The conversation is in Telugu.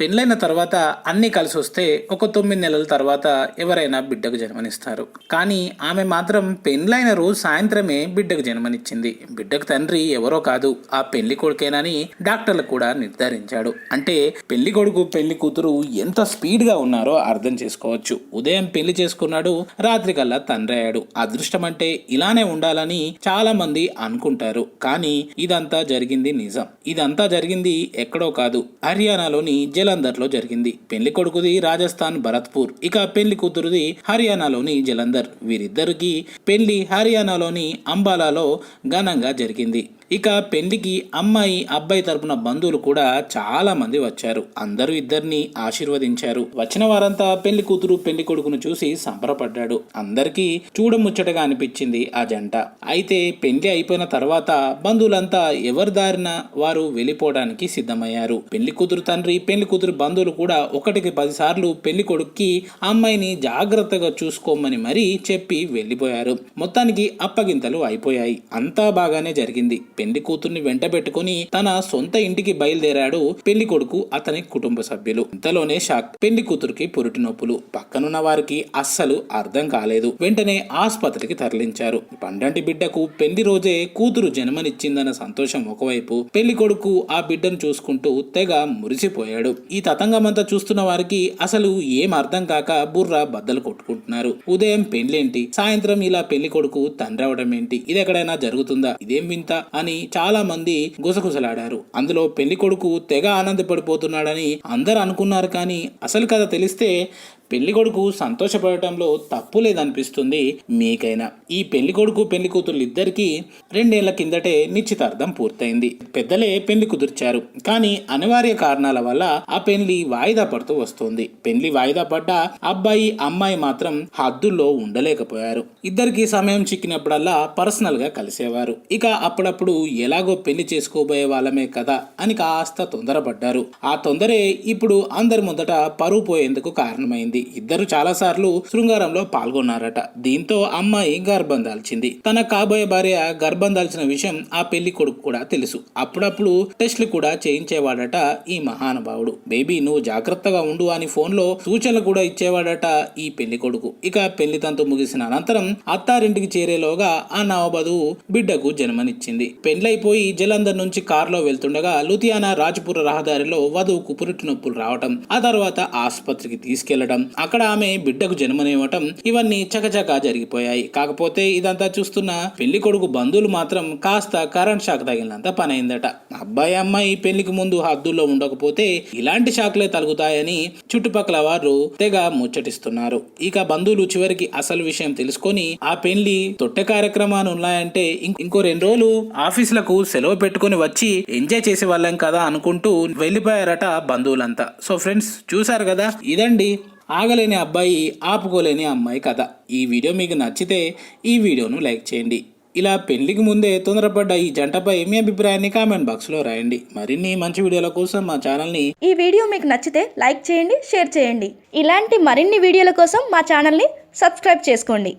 పెళ్ళైన తర్వాత అన్నీ కలిసి వస్తే ఒక తొమ్మిది నెలల తర్వాత ఎవరైనా బిడ్డకు జన్మనిస్తారు. కానీ ఆమె మాత్రం పెళ్ళైన రోజు సాయంత్రమే బిడ్డకు జన్మనిచ్చింది. బిడ్డకు తండ్రి ఎవరో కాదు ఆ పెళ్ళి కొడుకేనని డాక్టర్లు కూడా నిర్ధారించాడు. అంటే పెళ్ళి కొడుకు పెళ్ళి కూతురు ఎంత స్పీడ్గా ఉన్నారో అర్థం చేసుకోవచ్చు. ఉదయం పెళ్ళి చేసుకున్నాడు రాత్రి కల్లా తండ్రి అయ్యాడు. అదృష్టం అంటే ఇలానే ఉండాలని చాలా మంది అనుకుంటారు. కానీ ఇదంతా జరిగింది నిజం. ఇదంతా జరిగింది ఎక్కడో కాదు హర్యానాలోని జల జలంధర్లో జరిగింది. పెళ్ళి కొడుకుది రాజస్థాన్ భరత్పూర్. ఇక పెళ్ళి కూతురుది హర్యానాలోని జలంధర్. వీరిద్దరికి పెళ్ళి హర్యానాలోని అంబాలాలో ఘనంగా జరిగింది. ఇక పెళ్ళికి అమ్మాయి అబ్బాయి తరపున బంధువులు కూడా చాలా మంది వచ్చారు. అందరూ ఇద్దరిని ఆశీర్వదించారు. వచ్చిన వారంతా పెళ్ళి కూతురు పెళ్ళి కొడుకును చూసి సంబరపడ్డాడు. అందరికీ చూడముచ్చటగా అనిపించింది ఆ జంట. అయితే పెళ్ళి అయిపోయిన తర్వాత బంధువులంతా ఎవరి దారిన వారు వెళ్ళిపోవడానికి సిద్ధమయ్యారు. పెళ్ళి కూతురు తండ్రి పెళ్ళి కూతురు బంధువులు కూడా ఒకటికి పది సార్లు పెళ్ళి కొడుక్కి అమ్మాయిని జాగ్రత్తగా చూసుకోమని మరీ చెప్పి వెళ్ళిపోయారు. మొత్తానికి అప్పగింతలు అయిపోయాయి. అంతా బాగానే జరిగింది. పెళ్ళి కూతుర్ని వెంట పెట్టుకుని తన సొంత ఇంటికి బయలుదేరాడు పెళ్ళి కొడుకు అతని కుటుంబ సభ్యులు. ఇంతలోనే షాక్ పెళ్ళి కూతురికి పురిటి నొప్పులు. పక్కనున్న వారికి అస్సలు అర్థం కాలేదు. వెంటనే ఆసుపత్రికి తరలించారు. పండంటి బిడ్డకు పెళ్ళి రోజే కూతురు జన్మనిచ్చిందన్న సంతోషం ఒకవైపు పెళ్ళి కొడుకు ఆ బిడ్డను చూసుకుంటూ తెగ మురిసిపోయాడు. ఈ తతంగమంతా చూస్తున్న వారికి అసలు ఏం అర్థం కాక బుర్ర బద్దలు కొట్టుకుంటున్నారు. ఉదయం పెళ్ళేంటి? సాయంత్రం ఇలా పెళ్ళి కొడుకు తండ్రి అవడం ఏంటి ఇది ఎక్కడైనా జరుగుతుందా? ఇదేం వింత? అని చాలా మంది గుసగుసలాడారు. అందులో పెళ్ళి కొడుకు తెగ ఆనందపడిపోతున్నాడని అందరు అనుకున్నారు కానీ అసలు కథ తెలిస్తే పెళ్ళి కొడుకు సంతోషపడటంలో తప్పు లేదనిపిస్తుంది మీకైనా. ఈ పెళ్ళి కొడుకు పెళ్ళి కూతురు ఇద్దరికీ రెండేళ్ళ కిందటే నిశ్చితార్థం పూర్తయింది. పెద్దలే పెళ్ళి కుదిర్చారు. కానీ అనివార్య కారణాల వల్ల ఆ పెళ్ళి వాయిదా పడుతూ వస్తుంది. పెళ్ళి వాయిదా పడ్డ అబ్బాయి అమ్మాయి మాత్రం హద్దుల్లో ఉండలేకపోయారు. ఇద్దరికి సమయం చిక్కినప్పుడల్లా పర్సనల్గా కలిసేవారు. ఇక అప్పుడప్పుడు ఎలాగో పెళ్ళి చేసుకోబోయే వాళ్ళమే కదా అని కాస్త తొందరపడ్డారు. ఆ తొందరే ఇప్పుడు అందరి ముందట పరువు పోయేందుకు కారణమైంది. ఇద్దరు చాలాసార్లు శృంగారంలో పాల్గొన్నారట. దీంతో అమ్మాయి గర్భం దాల్చింది. తన కాబోయే భార్య గర్భం దాల్చిన విషయం ఆ పెళ్ళి కొడుకు కూడా తెలుసు. అప్పుడప్పుడు టెస్ట్లు కూడా చేయించేవాడట ఈ మహానుభావుడు. బేబీ నువ్వు జాగ్రత్తగా ఉండు అని ఫోన్లో సూచనలు కూడా ఇచ్చేవాడట ఈ పెళ్ళి కొడుకు. ఇక పెళ్ళి తంతు ముగిసిన అనంతరం అత్తారింటికి చేరేలోగా ఆ నవబధు బిడ్డకు జన్మనిచ్చింది. పెండ్లైపోయి జలంధర్ నుంచి కారులో వెళ్తుండగా లుధియానా రాజపుర రహదారిలో వధువుకు పురిటి నొప్పులు రావటం ఆ తర్వాత ఆసుపత్రికి తీసుకెళ్ళడం అక్కడ ఆమె బిడ్డకు జన్మనివ్వటం ఇవన్నీ చకచకా జరిగిపోయాయి. కాకపోతే ఇదంతా చూస్తున్న పెళ్ళి కొడుకు బంధువులు మాత్రం కాస్త కరెంట్ షాక్ తగిలినంత పనైందట. అబ్బాయి అమ్మాయి పెళ్ళికి ముందు హద్దుల్లో ఉండకపోతే ఇలాంటి షాక్లే తలుగుతాయని చుట్టుపక్కల వారు తెగ ముచ్చటిస్తున్నారు. ఇక బంధువులు చివరికి అసలు విషయం తెలుసుకొని ఆ పెళ్ళి తొట్టె కార్యక్రమాలు ఉన్నాయంటే ఇంకో రెండు రోజులు ఆఫీసులకు సెలవు పెట్టుకొని వచ్చి ఎంజాయ్ చేసే వాళ్ళం కదా అనుకుంటూ వెళ్ళిపోయారట బంధువులంతా. సో ఫ్రెండ్స్ చూసారు కదా? ఇదండి ఆగలేని అబ్బాయి ఆపుకోలేని అమ్మాయి కథ. ఈ వీడియో మీకు నచ్చితే ఈ వీడియోను లైక్ చేయండి. ఇలా పెళ్ళికి ముందే తొందరపడ్డ ఈ జంటపై మీ అభిప్రాయాన్ని కామెంట్ బాక్స్లో రాయండి. మరిన్ని మంచి వీడియోల కోసం మా ఛానల్ని ఈ వీడియో మీకు నచ్చితే లైక్ చేయండి షేర్ చేయండి. ఇలాంటి మరిన్ని వీడియోల కోసం మా ఛానల్ని సబ్స్క్రైబ్ చేసుకోండి.